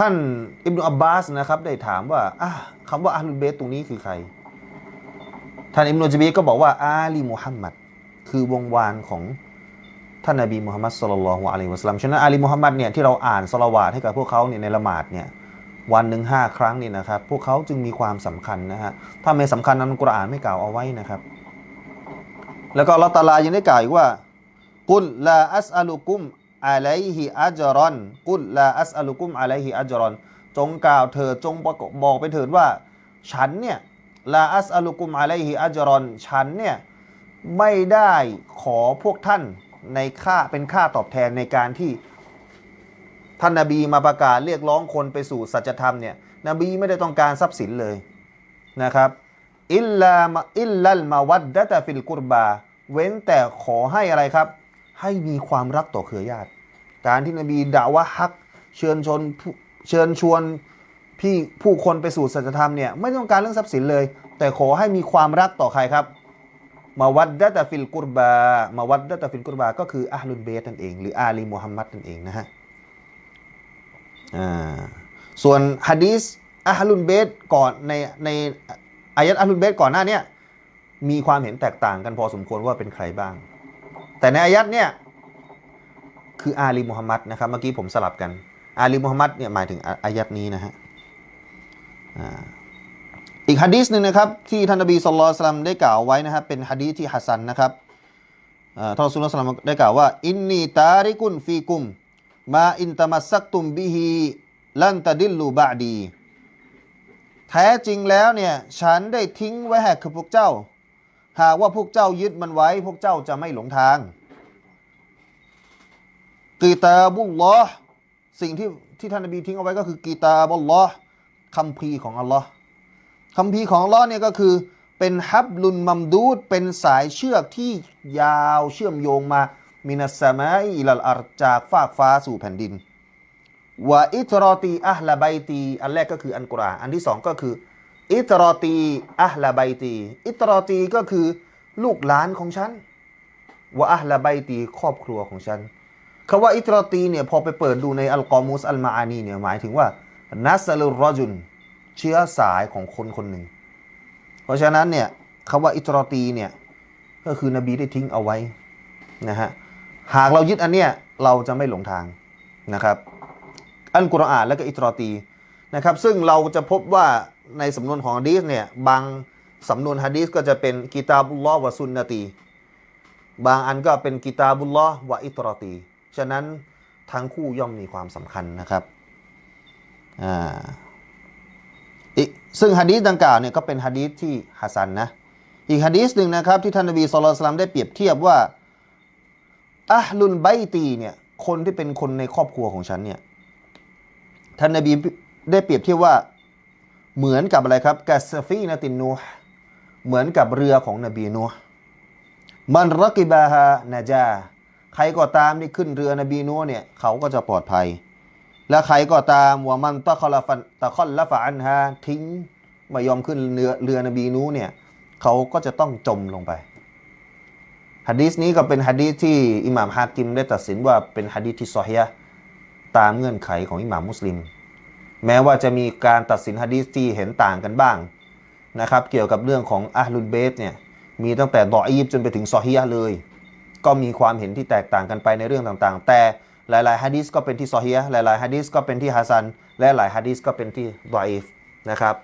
ท่านอิบนุอับบาสนะครับ ได้ถามว่าอะคำว่าอาลุเบตตรงนี้คือใคร ท่านอิบนุจบีก็บอกว่าอาลีมุฮัมมัดคือวงวานของท่านนบีมุฮัมมัดสุลลัลลอฮุอะลัยฮิวะสัลลัมฉะนั้นอาลีมุฮัมมัดเนี่ยที่เราอ่านสลาวาตให้กับพวกเขาเนี่ยในละหมาดเนี่ยวันหนึ่งห้าครั้งนี่นะครับ พวกเขาจึงมีความสำคัญนะฮะถ้าไม่สำคัญนั้นกุรอานไม่กล่าวเอาไว้นะครับ แล้วก็ลอฮฺตาลายังได้กล่าวอีกว่ากุลลาอัสอลุกุม อะลัยฮิอัจรอน กุลลาอัสอลุกุมอะลัยฮิอัจรอน จงกล่าวเถิดจงบอกไปเถิดว่า ฉันเนี่ยลาอัสอลุกุมอะลัยฮิอัจรอน ฉันเนี่ยไม่ได้ขอพวกท่านในค่าเป็นค่าตอบแทนในการที่ท่านนบีมาประกาศเรียกร้องคนไปสู่สัจธรรมเนี่ยนบีไม่ได้ต้องการทรัพย์สินเลยนะครับอิลลาอิลลัลมาวัดดะตฟิลกุรบา เว้นแต่ขอให้อะไรครับ ให้มีความรักต่อเครือญาติ การที่นบีด่าว่าฮักเชิญชวนผู้เชิญชวนพี่ผู้คนไปสู่สัจธรรมเนี่ยไม่ต้องการเรื่องทรัพย์สินเลย แต่ขอให้มีความรักต่อใครครับมาวัดดะตะฟิลกุรบามาวัดดะตะฟิลกุรบา ก็คืออาลุนเบตนั่นเอง หรืออาลีมุฮัมมัดนั่นเองนะฮะอ่าส่วนฮะดีสอาลุนเบตก่อนในในอายัดอาลุนเบตก่อนหน้าเนี้มีความเห็นแตกต่างกันพอสมควรว่าเป็นใครบ้าง แต่ในอายัดเนี่ย คืออาลีมุฮัมมัดนะครับ เมื่อกี้ผมสลับกัน อาลีมุฮัมมัดเนี่ยหมายถึงอายัดนี้นะฮะอีกฮะดีษหนึ่งนะครับที่ท่านนบีสุลต่านได้กล่าวไว้นะครับเป็นฮะดีษที่ฮัสซันนะครับอ่าท่านสุลต่านได้กล่าวว่าอินนีตาริกุนฟีกุมมาอินตามัสักตุมบิฮีลันตะดิลลูบะดี แท้จริงแล้วเนี่ยฉันได้ทิ้งไว้ให้กับพวกเจ้า หากว่าพวกเจ้ายึดมันไว้ พวกเจ้าจะไม่หลงทาง กีตาบุลลอฮ์สิ่งที่ที่ท่านนบีทิ้งเอาไว้ก็คือกีตาบุลลอฮ์คำพีของอัลลอฮ์คำพีของอัลลอฮ์เนี่ยก็คือเป็นฮับลุนมัมดูดเป็นสายเชือกที่ยาวเชื่อมโยงมามินัสมาอิลัลอัรจากฟากฟ้าสู่แผ่นดินวะอิตรอตีอัลลาไบตีอันแรกก็คืออันกุรอานอันที่สองก็คืออิตรอตีอัลลาไบตีอิตรอตีก็คือลูกหลานของฉันวะอัลลาไบตีครอบครัวของฉัน คำว่าอิตรอตีเนี่ยพอไปเปิดดูในอัลกอมุสอัลมาอานีเนี่ยหมายถึงว่านัสลุรอจุนเชื้อสายของคนคนหนึ่ง เพราะฉะนั้นเนี่ยคำว่าอิตรอตีเนี่ยก็คือนบีได้ทิ้งเอาไว้นะฮะหากเรายึดอันเนี้ยเราจะไม่หลงทางนะครับ อันกุรอานและก็อิตรอตีนะครับ ซึ่งเราจะพบว่าในสำนวนของฮะดีษเนี่ยบางสำนวนฮะดีษก็จะเป็นกิตาบุลลอฮ์วะซุนนตี บางอันก็เป็นกิตาบุลลอฮ์วะอิตรอตี ฉะนั้นทั้งคู่ย่อมมีความสำคัญนะครับอีกซึ่งฮะดีษดังกล่าวเนี่ยก็เป็นฮะดีษที่ฮัสซันนะอีกฮะดีษหนึ่งนะครับที่ท่านนบีสุลต่านได้เปรียบเทียบว่าอัลลุนไบตีเนี่ยคนที่เป็นคนในครอบครัวของฉันเนี่ยท่านนบีได้เปรียบเทียบว่าเหมือนกับอะไรครับกัสฟีนตินนูเหมือนกับเรือของนบีนูมันรักิบาฮานาจา ใครก็ตามที่ขึ้นเรือนบีนูเนี่ยเขาก็จะปลอดภัย และใครก็ตามว่ามันตะคอลฟันตะคอลละฟะอันฮาทิ้งไม่ยอมขึ้นเรือเรือนบีนูเนี่ยเขาก็จะต้องจมลงไปฮะดีษนี้ก็เป็นฮะดีษที่อิหม่ามฮากิมได้ตัดสินว่าเป็นฮะดีษที่ซอฮียะตามเงื่อนไขของอิหม่ามมุสลิม แม้ว่าจะมีการตัดสินฮะดีษที่เห็นต่างกันบ้างนะครับ เกี่ยวกับเรื่องของอัลลุนเบสเนี่ยมีตั้งแต่ดออีฟจนไปถึงซอฮียะเลย ก็มีความเห็นที่แตกต่างกันไปในเรื่องต่างๆ แต่หลายๆฮะดีสก็เป็นที่ซอฮียหลายๆฮะดีสก็เป็นที่ฮัสซันและหลายฮะดีสก็เป็นที่ดออีฟนะครับ